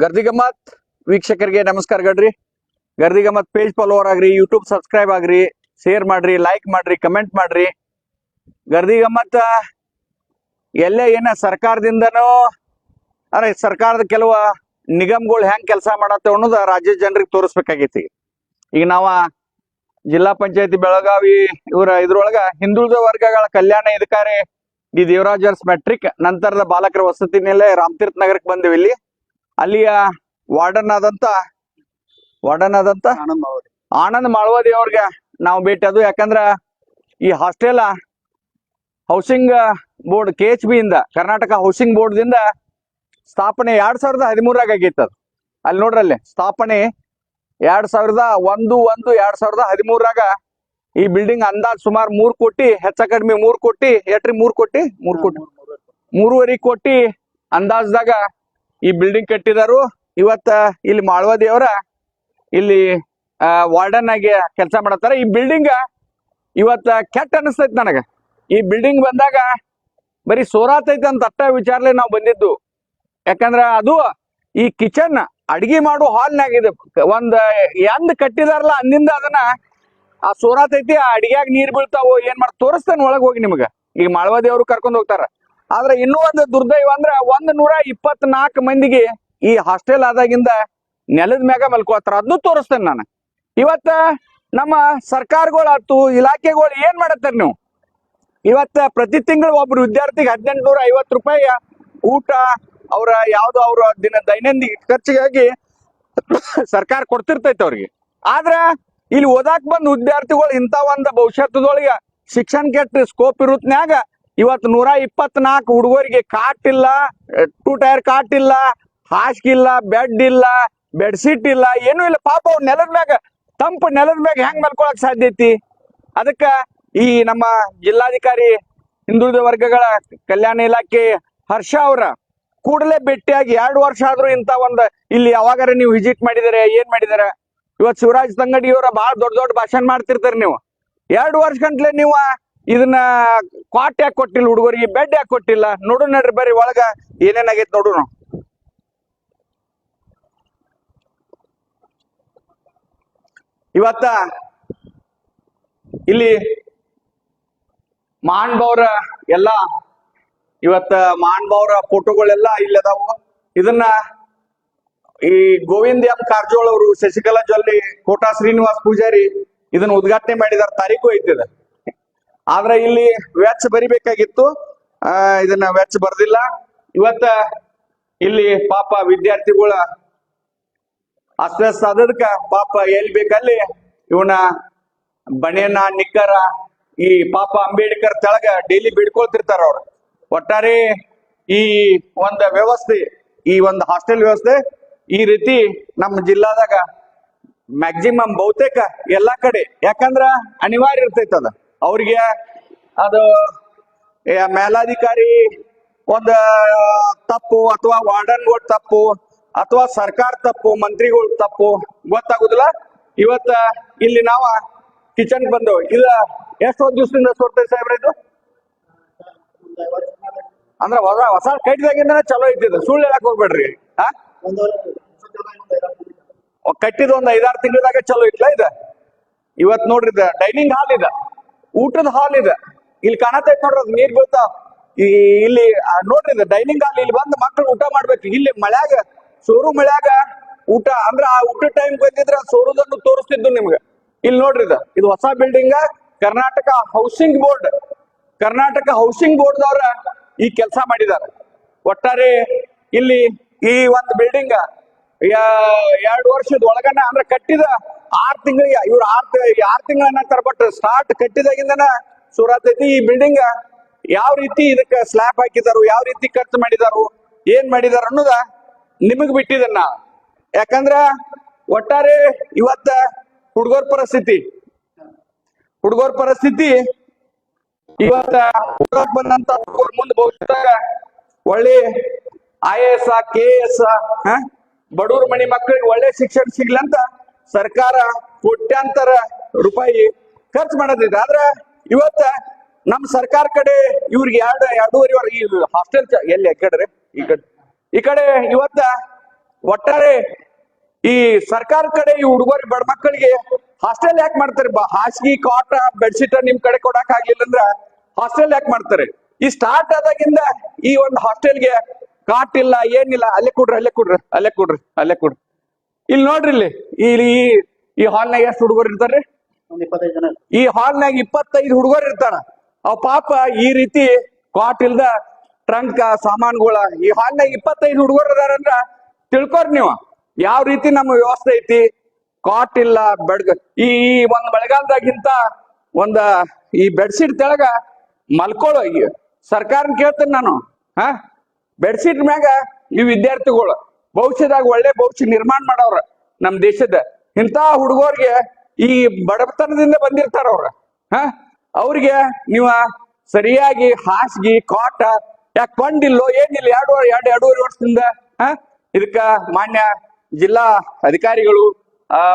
ಗರ್ದಿಗಮ್ಮತ್ ವೀಕ್ಷಕರಿಗೆ ನಮಸ್ಕಾರ ಗಡ್ರಿ. ಗರ್ದಿಗಮ್ಮತ್ ಪೇಜ್ ಫಾಲೋವರ್ ಆಗ್ರಿ ಯೂಟ್ಯೂಬ್ ಸಬ್ಸ್ಕ್ರೈಬ್ ಆಗ್ರಿ ಶೇರ್ ಮಾಡ್ರಿ ಲೈಕ್ ಮಾಡ್ರಿ ಕಮೆಂಟ್ ಮಾಡ್ರಿ. ಗರ್ದಿಗಮ್ಮತ್ ಎಲ್ಲೇ ಏನ ಸರ್ಕಾರದಿಂದನೂ, ಅರೆ ಸರ್ಕಾರದ ಕೆಲವು ನಿಗಮಗಳು ಹೆಂಗ್ ಕೆಲಸ ಮಾಡತ್ತೆ ಅನ್ನೋದು ರಾಜ್ಯದ ಜನರಿಗೆ ತೋರಿಸ್ಬೇಕಾಗೈತಿ. ಈಗ ನಾವ ಜಿಲ್ಲಾ ಪಂಚಾಯತಿ ಬೆಳಗಾವಿ ಇವರ ಇದ್ರೊಳಗ ಹಿಂದುಳಿದ ವರ್ಗಗಳ ಕಲ್ಯಾಣ ಅಧಿಕಾರಿ ಡಿ ದೇವರಾಜರ್ಸ್ ಮೆಟ್ರಿಕ್ ನಂತರದ ಬಾಲಕರ ವಸತಿ ಮೇಲೆ ರಾಮತೀರ್ಥ ನಗರಕ್ಕೆ ಬಂದಿವಿ ಇಲ್ಲಿ. ಅಲ್ಲಿಯ ವಾರ್ಡನ್ ಆದಂತ ವಾರ್ಡನ್ ಆದಂತ ಆನಂದ್ ಮಾಳವಾದಿ ಅವ್ರಿಗೆ ನಾವು ಭೇಟಿ ಅದು ಯಾಕಂದ್ರ ಈ hostel housing board K H B ಇಂದ ಕರ್ನಾಟಕ ಹೌಸಿಂಗ್ ಬೋರ್ಡ್ ದಿಂದ ಸ್ಥಾಪನೆ ಎರಡ್ ಸಾವಿರದ ಹದಿಮೂರಾಗ ಆಗೈತೆ ಅದು. ಅಲ್ಲಿ ನೋಡ್ರಲ್ಲಿ ಸ್ಥಾಪನೆ ಎರಡ್ ಸಾವಿರದ ಒಂದು ಒಂದು ಎರಡ್ ಸಾವಿರದ ಹದಿಮೂರಾಗ ಈ ಬಿಲ್ಡಿಂಗ್ ಅಂದಾಜ್ ಸುಮಾರು ಮೂರ್ ಕೋಟಿ ಹೆಚ್ಚ ಕಡಿಮೆ ಮೂರ್ ಕೋಟಿ ಎಟ್ರಿ ಮೂರ್ ಕೋಟಿ ಮೂರ್ ಕೋಟಿ ಮೂರುವರೆ ಕೋಟಿ ಅಂದಾಜ್ದಾಗ ಈ ಬಿಲ್ಡಿಂಗ್ ಕಟ್ಟಿದಾರು ಇವತ್ತ ಇಲ್ಲಿ ಮಾಳ್ವ ದೇವರ ಇಲ್ಲಿ ವಾರ್ಡನ್ ಆಗಿ ಕೆಲಸ ಮಾಡತ್ತಾರ. ಈ ಬಿಲ್ಡಿಂಗ್ ಇವತ್ತ ಕೆಟ್ಟ ಅನಿಸ್ತೈತಿ ನನಗ. ಈ ಬಿಲ್ಡಿಂಗ್ ಬಂದಾಗ ಬರೀ ಸೋರಾತೈತಿ ಅಂತ ಅಟ್ಟ ವಿಚಾರಲೆ ನಾವು ಬಂದಿದ್ದು. ಯಾಕಂದ್ರ ಅದು ಈ ಕಿಚನ್ ಅಡಿಗೆ ಮಾಡೋ ಹಾಲ್ನಾಗಿದೆ ಒಂದ್ ಎಂದ್ ಕಟ್ಟಿದಾರಲ್ಲ ಅಂದಿಂದ ಅದನ್ನ ಆ ಸೋರಾತೈತಿ ಆ ಅಡಿಗ್ಯಾಗ ನೀರ್ ಬೀಳ್ತಾವು ಏನ್ ಮಾಡಿ, ತೋರಿಸ್ತಾನೆ ಒಳಗ್ ಹೋಗಿ ನಿಮಗ. ಈಗ ಮಾಳವ ಅವರು ಕರ್ಕೊಂಡ್ ಹೋಗ್ತಾರ. ಆದ್ರೆ ಇನ್ನೂ ಒಂದು ದುರ್ದೈವ ಅಂದ್ರ ಒಂದ್ ನೂರ ಇಪ್ಪತ್ನಾಲ್ಕು ಮಂದಿಗೆ ಈ ಹಾಸ್ಟೆಲ್ ಆದಾಗಿಂದ ನೆಲದ ಮ್ಯಾಗ ಮಲ್ಕೋತಾರ. ಅದನ್ನು ತೋರಿಸ್ತೇನೆ ನಾನು. ಇವತ್ತ ನಮ್ಮ ಸರ್ಕಾರಗಳಾತು ಇಲಾಖೆಗಳು ಏನ್ ಮಾಡತ್ತಾರ ನೀವು? ಇವತ್ತ ಪ್ರತಿ ತಿಂಗಳು ಒಬ್ರು ವಿದ್ಯಾರ್ಥಿಗೆ ಹದಿನೆಂಟು ನೂರ ಐವತ್ತು ರೂಪಾಯಿ ಊಟ ಅವರ ಯಾವ್ದು ಅವ್ರ ದಿನ ದೈನಂದಿನ ಖರ್ಚಿಗಾಗಿ ಸರ್ಕಾರ ಕೊಡ್ತಿರ್ತೈತೆ ಅವ್ರಿಗೆ. ಆದ್ರ ಇಲ್ಲಿ ಓದಾಕ್ ಬಂದ ವಿದ್ಯಾರ್ಥಿಗಳು ಇಂಥ ಒಂದು ಭವಿಷ್ಯದೊಳಗೆ ಶಿಕ್ಷಣ ಕೆಟ್ಟ ಸ್ಕೋಪ್ ಇರುತ್ನ್ಯಾಗ ಇವತ್ತು ನೂರ ಇಪ್ಪತ್ನಾಲ್ಕು ಹುಡುಗರಿಗೆ ಕಾಟ್ ಇಲ್ಲ ಟೂ ಟೈರ್ ಕಾಟ್ ಇಲ್ಲ ಹಾಸ್ಕ್ ಇಲ್ಲ ಬೆಡ್ ಇಲ್ಲ ಬೆಡ್ಶೀಟ್ ಇಲ್ಲ, ಏನೂ ಇಲ್ಲ. ಪಾಪ ಅವ್ರು ನೆಲದ ಮ್ಯಾಗ, ತಂಪು ನೆಲದ ಮ್ಯಾಗ ಹೆಂಗ್ ಮಲ್ಕೊಳಕ್ ಸಾಧ್ಯ ಐತಿ? ಅದಕ್ಕ ಈ ನಮ್ಮ ಜಿಲ್ಲಾಧಿಕಾರಿ, ಹಿಂದುಳಿದ ವರ್ಗಗಳ ಕಲ್ಯಾಣ ಇಲಾಖೆ ಹರ್ಷ ಅವರ, ಕೂಡಲೇ ಭೇಟಿಯಾಗಿ ಎರಡು ವರ್ಷ ಆದ್ರೂ ಇಂತ ಒಂದ್, ಇಲ್ಲಿ ಯಾವಾಗಾರ ನೀವು ವಿಸಿಟ್ ಮಾಡಿದರೆ, ಏನ್ ಮಾಡಿದಾರೆ? ಇವತ್ ಶಿವರಾಜ್ ತಂಗಡಿ ಅವರ ಬಹಳ ದೊಡ್ಡ ದೊಡ್ಡ ಭಾಷಣ ಮಾಡ್ತಿರ್ತಾರೆ ನೀವು. ಎರಡು ವರ್ಷ ಗಂಟ್ಲೆ ನೀವು ಇದನ್ನ ಕ್ವಾಟ್ ಯಾಕೆ ಕೊಟ್ಟಿಲ್ಲ ಹುಡುಗರಿಗೆ ಬೆಡ್ ಯಾಕೆ ಕೊಟ್ಟಿಲ್ಲ? ನೋಡು ನಡ್ರಿ ಬರ್ರಿ ಒಳಗ. ಏನೇನಾಗೈತೆ ನೋಡು ನಾವು. ಇವತ್ತ ಇಲ್ಲಿ ಮಾನ್ಭವ್ರ ಎಲ್ಲ, ಇವತ್ತ ಮಾನ್ಭವ್ರ ಫೋಟೋಗಳೆಲ್ಲ ಇಲ್ಲಿ ಅದಾವು. ಇದನ್ನ ಈ ಗೋವಿಂದ ಎಂ ಕಾರಜೋಳ ಅವರು ಶಶಿಕಲಾ ಜೊಲ್ಲಿ ಕೋಟಾ ಶ್ರೀನಿವಾಸ್ ಪೂಜಾರಿ ಇದನ್ನ ಉದ್ಘಾಟನೆ ಮಾಡಿದಾರ ತಾರೀಕು ಐತಿದ ಆದ್ರೆ ಇಲ್ಲಿ ವ್ಯಾಚ್ ಬರಿಬೇಕಾಗಿತ್ತು. ಇದನ್ನ ವ್ಯಾಚ್ ಬರ್ದಿಲ್ಲ. ಇವತ್ತ ಇಲ್ಲಿ ಪಾಪ ವಿದ್ಯಾರ್ಥಿಗಳ ಅಸ್ವಸ್ಥ ಆದದಕ್ಕ ಪಾಪ ಎಲ್ಲಿ ಬೇಕಲ್ಲಿ ಇವನ ಬಣೆನ ನಿಕ್ಕರ, ಈ ಪಾಪ ಅಂಬೇಡ್ಕರ್ ತೆಳಗ ಡೈಲಿ ಬಿಡ್ಕೊಳ್ತಿರ್ತಾರ ಅವ್ರು. ಒಟ್ಟಾರೆ ಈ ಒಂದ ವ್ಯವಸ್ಥೆ, ಈ ಒಂದು ಹಾಸ್ಟೆಲ್ ವ್ಯವಸ್ಥೆ ಈ ರೀತಿ ನಮ್ಮ ಜಿಲ್ಲಾದಾಗ ಮ್ಯಾಕ್ಸಿಮಮ್ ಬಹುತೇಕ ಎಲ್ಲಾ ಕಡೆ. ಯಾಕಂದ್ರ ಅನಿವಾರ್ಯ ಇರ್ತೈತದ ಅವ್ರಿಗೆ ಅದು ಮೇಲಾಧಿಕಾರಿ ಒಂದ ತಪ್ಪು ಅಥವಾ ವಾರ್ಡನ್ಗಳು ತಪ್ಪು ಅಥವಾ ಸರ್ಕಾರ ತಪ್ಪು, ಮಂತ್ರಿಗಳು ತಪ್ಪು ಗೊತ್ತಾಗುದಿಲ್ಲ. ಇವತ್ತ ಇಲ್ಲಿ ನಾವ ಕಿಚನ್ ಬಂದವು. ಇಲ್ಲ, ಎಷ್ಟೊಂದ್ ದಿವಸದಿಂದ ಸೋರ್ತೇವೆ ಸಾಹೇಬ್ರ ಇದು? ಅಂದ್ರ ಹೊಸ ಹೊಸ ಕಟ್ಟಿದಾಗಿಂದ ಚಲೋ ಇದ್ದಿದ್ದು. ಸುಳ್ಳು ಹೇಳಕ್ ಹೋಗ್ಬೇಡ್ರಿ. ಹಾ ಕಟ್ಟಿದ ಒಂದ್ ಐದಾರು ತಿಂಗಳದಾಗ ಚಲೋ ಇತ್ಲ ಇದ? ಇವತ್ ನೋಡ್ರಿ ಡೈನಿಂಗ್ ಹಾಲ್ ಇದ. ಊಟದ ಹಾಲ್ ಇದೆ. ಇಲ್ಲಿ ಕಾಣತೈತ್ ನೋಡ್ರಿ ಅದು ನೀರ್ ಈ, ಇಲ್ಲಿ ನೋಡ್ರಿ ಇದು ಡೈನಿಂಗ್ ಹಾಲ್ ಇಲ್ಲಿ ಬಂದ್ ಮಕ್ಳು ಊಟ ಮಾಡ್ಬೇಕು. ಇಲ್ಲಿ ಮಳ್ಯಾಗ ಸೋರು ಮಳ್ಯಾಗ ಊಟ, ಅಂದ್ರ ಆ ಊಟ ಟೈಮ್ ಬಂದಿದ್ರ ಸೋರುದನ್ನು ತೋರಿಸ್ತಿದ್ದು ನಿಮ್ಗೆ. ಇಲ್ಲಿ ನೋಡ್ರಿ ಇದು. ಇದು ಹೊಸ building Karnataka housing board Karnataka housing board ದವ್ರ ಈ ಕೆಲಸ ಮಾಡಿದಾರೆ. ಒಟ್ಟಾರೆ ಇಲ್ಲಿ ಈ ಒಂದು ಬಿಲ್ಡಿಂಗ್ ಎರಡು ವರ್ಷದ ಒಳಗನ ಅಂದ್ರೆ ಕಟ್ಟಿದ ಆರ್ ತಿಂಗಳಿಗೆ ಇವ್ರು ಆರ್ ಆರ್ ತಿಂಗಳ ಬಟ್ ಸ್ಟಾರ್ಟ್ ಕಟ್ಟಿದಾಗಿಂದನ ಸುರಾತೈತಿ ಈ ಬಿಲ್ಡಿಂಗ್ ಯಾವ ರೀತಿ ಇದಕ್ಕೆ ಸ್ಲ್ಯಾಪ್ ಹಾಕಿದಾರು, ಯಾವ ರೀತಿ ಖರ್ಚು ಮಾಡಿದಾರು, ಏನ್ ಮಾಡಿದಾರ ಅನ್ನೋದ ನಿಮಗ್ ಬಿಟ್ಟಿದನ್ನ. ಯಾಕಂದ್ರ ಒಟ್ಟಾರೆ ಇವತ್ತ ಹುಡುಗರ ಪರಿಸ್ಥಿತಿ. ಹುಡುಗರ ಪರಿಸ್ಥಿತಿ ಇವತ್ತ ಹುಡುಗ ಬಂದಂತ ಹುಡುಗರ ಮುಂದೆ ಭವಿಷ್ಯದಾಗ ಒಳ್ಳೆ I A S K S ಬಡವ್ರ ಮನಿ ಮಕ್ಕಳಿಗೆ ಒಳ್ಳೆ ಶಿಕ್ಷಣ ಸಿಗ್ಲಂತ ಸರ್ಕಾರ ಕೋಟ್ಯಾಂತರ ರೂಪಾಯಿ ಖರ್ಚು ಮಾಡೋದಿದೆ ಆದ್ರ ಇವತ್ತ ನಮ್ ಸರ್ಕಾರ ಕಡೆ ಇವ್ರಿಗೆ ಎರಡು ಎರಡೂವರೆ ಈ ಹಾಸ್ಟೆಲ್ ಎಲ್ಲಿ ಕಡೆ ಈ ಕಡೆ. ಈ ಕಡೆ ಇವತ್ತ ಒಟ್ಟಾರೆ ಈ ಸರ್ಕಾರ ಕಡೆ ಈ ಹುಡುಗರು ಬಡ ಮಕ್ಕಳಿಗೆ ಹಾಸ್ಟೆಲ್ ಯಾಕೆ ಮಾಡ್ತಾರೆ? ಹಾಸಿಗೆ, ಕಾಟ ಬೆಡ್ಶೀಟ್ ನಿಮ್ ಕಡೆ ಕೊಡಕ್ ಆಗ್ಲಿಲ್ಲ ಅಂದ್ರ ಹಾಸ್ಟೆಲ್ ಯಾಕೆ ಮಾಡ್ತಾರೆ? ಈ ಸ್ಟಾರ್ಟ್ ಆದಾಗಿಂದ ಈ ಒಂದು ಹಾಸ್ಟೆಲ್ಗೆ ಕಾಟ್ ಇಲ್ಲ ಏನಿಲ್ಲ ಅಲ್ಲೇ ಕೊಡ್ರಿ ಅಲ್ಲೇ ಕೊಡ್ರಿ ಅಲ್ಲೇ ಕೊಡ್ರಿ ಅಲ್ಲೇ ಕೊಡ್ರಿ. ಇಲ್ಲಿ ನೋಡ್ರಿ ಇಲ್ಲಿ ಇಲ್ಲಿ ಈ- ಈ ಹಾಲ್ನಾಗ ಎಷ್ಟು ಹುಡುಗರು ಇರ್ತಾರ್ರಿ? ಈ ಹಾಲ್ನಾಗ ಇಪ್ಪತ್ತೈದು ಹುಡುಗರು ಇರ್ತಾರ. ಅವ್ ಪಾಪ ಈ ರೀತಿ ಕಾಟ್ ಇಲ್ದ ಟ್ರಂಕ್ ಸಾಮಾನುಗಳ ಈ ಹಾಲ್ನಾಗ ಇಪ್ಪತ್ತೈದು ಹುಡುಗರು ಇದಾರಂದ್ರ ತಿಳ್ಕೊರಿ ನೀವು. ಯಾವ ರೀತಿ ನಮ್ಮ ವ್ಯವಸ್ಥೆ ಐತಿ? ಕಾಟ್ ಇಲ್ಲ ಬೆಡ್ಗ ಈ ಈ ಒಂದ್ ಮಳೆಗಾಲದಾಗಿಂತ ಒಂದ ಈ ಬೆಡ್ಶೀಟ್ ತೆಳಗ ಮಲ್ಕೊಳ್ಳೋ ಸರ್ಕಾರನ್ ಕೇಳ್ತೇನೆ ನಾನು. ಹಾ? ಬೆಡ್ಶೀಟ್ ಮ್ಯಾಗ ಈ ವಿದ್ಯಾರ್ಥಿಗಳು ಭವಿಷ್ಯದಾಗ ಒಳ್ಳೆ ಭವಿಷ್ಯ ನಿರ್ಮಾಣ ಮಾಡವ್ರ ನಮ್ ದೇಶದ. ಇಂಥ ಹುಡುಗರಿಗೆ ಈ ಬಡತನದಿಂದ ಬಂದಿರ್ತಾರ ಅವ್ರ. ಹ? ಅವ್ರಿಗೆ ನೀವ ಸರಿಯಾಗಿ ಹಾಸಿಗೆ, ಕಾಟ, ಯಾಕೆ ಕೊಂಡಿಲ್ಲೋ ಏನಿಲ್ಲ ಎರಡು ಎರಡು, ಎರಡೂವರೆ ವರ್ಷದಿಂದ, ಹ? ಇದಕ್ಕ ಮಾನ್ಯ ಜಿಲ್ಲಾ ಅಧಿಕಾರಿಗಳು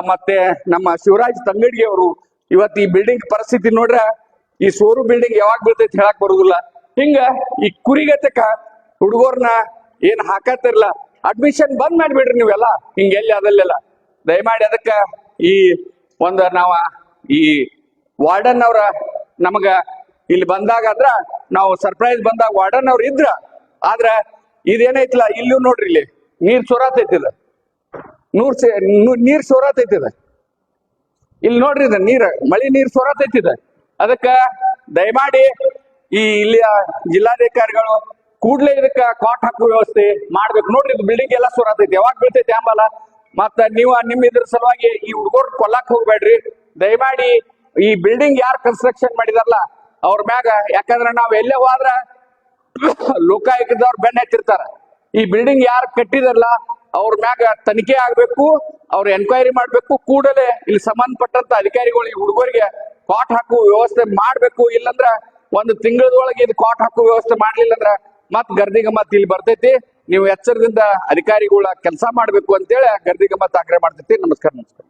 ಮತ್ತೆ ನಮ್ಮ ಶಿವರಾಜ್ ತಂಗಡಿಗೆ ಅವರು ಇವತ್ತು ಈ ಬಿಲ್ಡಿಂಗ್ ಪರಿಸ್ಥಿತಿ ನೋಡ್ರ ಈ ಸೋರು ಬಿಲ್ಡಿಂಗ್ ಯಾವಾಗ ಬೀಳ್ತೈತಿ ಹೇಳಕ್ ಬರುದಿಲ್ಲ. ಹಿಂಗ ಈ ಕುರಿಗತಕ ಹುಡುಗರ್ನ ಏನ್ ಹಾಕತ್ತಿರ್ಲ? ಅಡ್ಮಿಷನ್ ಬಂದ್ ಮಾಡ್ಬಿಡ್ರಿ ನೀವೆಲ್ಲ. ಹಿಂಗ ಎಲ್ಲಿ ಅದಲ್ಲೆಲ್ಲ. ದಯಮಾಡಿ ಅದಕ್ಕ ಈ ಒಂದ ನಾವ ಈ ವಾರ್ಡನ್ ಅವ್ರ ನಮಗ ಇಲ್ಲಿ ಬಂದಾಗ ಅದ್ರ ನಾವು ಸರ್ಪ್ರೈಸ್ ಬಂದಾಗ ವಾರ್ಡನ್ ಅವ್ರ ಇದ್ರ. ಆದ್ರ ಇದೇನೈತಿಲ್ಲ ಇಲ್ಲೂ ನೋಡ್ರಿ ಇಲ್ಲಿ. ನೀರ್ ಸೊರಾತೈತಿದ. ನೂರ್ ನೀರ್ ಸೊರಾತೈತಿದ. ಇಲ್ಲಿ ನೋಡ್ರಿ ಇದ ನೀರ್, ಮಳಿ ನೀರ್ ಸೊರತೈತಿದೆ. ಅದಕ್ಕ ದಯಮಾಡಿ ಈ ಇಲ್ಲಿಯ ಜಿಲ್ಲಾಧಿಕಾರಿಗಳು ಕೂಡ್ಲೇ ಇದಕ್ಕ ಕಾಟ್ ಹಾಕುವ ವ್ಯವಸ್ಥೆ ಮಾಡ್ಬೇಕು. ನೋಡ್ರಿ, ಇದು ಬಿಲ್ಡಿಂಗ್ ಎಲ್ಲ ಸೊರತೈತಿ ಯಾವಾಗ ಬೀಳ್ತೈತಿ ಆಂಬಲ್ಲ ಮತ್ತ ನೀವು ನಿಮ್ಮ ಇದ್ರ ಸಲುವಾಗಿ ಈ ಹುಡುಗರು ಕೊಲ್ಲಾಕ್ ಹೋಗ್ಬೇಡ್ರಿ. ದಯಮಾಡಿ ಈ ಬಿಲ್ಡಿಂಗ್ ಯಾರು ಕನ್ಸ್ಟ್ರಕ್ಷನ್ ಮಾಡಿದಾರಲ್ಲ, ಅವ್ರ ಮ್ಯಾಗ. ಯಾಕಂದ್ರ ನಾವ್ ಎಲ್ಲೇ ಹೋದ್ರ ಲೋಕಾಯುಕ್ತದವ್ರು ಬೆನ್ನ ಹತ್ತಿರ್ತಾರ ಈ ಬಿಲ್ಡಿಂಗ್ ಯಾರು ಕಟ್ಟಿದಾರಲ್ಲ, ಅವ್ರ ಮ್ಯಾಗ ತನಿಖೆ ಆಗ್ಬೇಕು, ಅವ್ರ ಎನ್ಕ್ವೈರಿ ಮಾಡ್ಬೇಕು. ಕೂಡಲೇ ಇಲ್ಲಿ ಸಂಬಂಧಪಟ್ಟಂತ ಅಧಿಕಾರಿಗಳು ಈ ಹುಡುಗರಿಗೆ ಕಾಟ್ ಹಾಕುವ ವ್ಯವಸ್ಥೆ ಮಾಡ್ಬೇಕು. ಇಲ್ಲಂದ್ರ ಒಂದು ತಿಂಗಳದೊಳಗೆ ಇದು ಕಾಟ್ ಹಾಕುವ ವ್ಯವಸ್ಥೆ ಮಾಡ್ಲಿಲ್ಲ ಅಂದ್ರ ಮತ್ ಗರ್ದಿಗಮ್ಮತ್ ಇಲ್ಲಿ ಬರ್ತೈತಿ. ನೀವು ಎಚ್ಚರದಿಂದ ಅಧಿಕಾರಿಗಳ ಕೆಲಸ ಮಾಡ್ಬೇಕು ಅಂತೇಳಿ ಗರ್ದಿಗಮ್ಮತ್ ಆಗ್ರಹ ಮಾಡ್ತೈತಿ ನಮಸ್ಕಾರ ನಮಸ್ಕಾರ.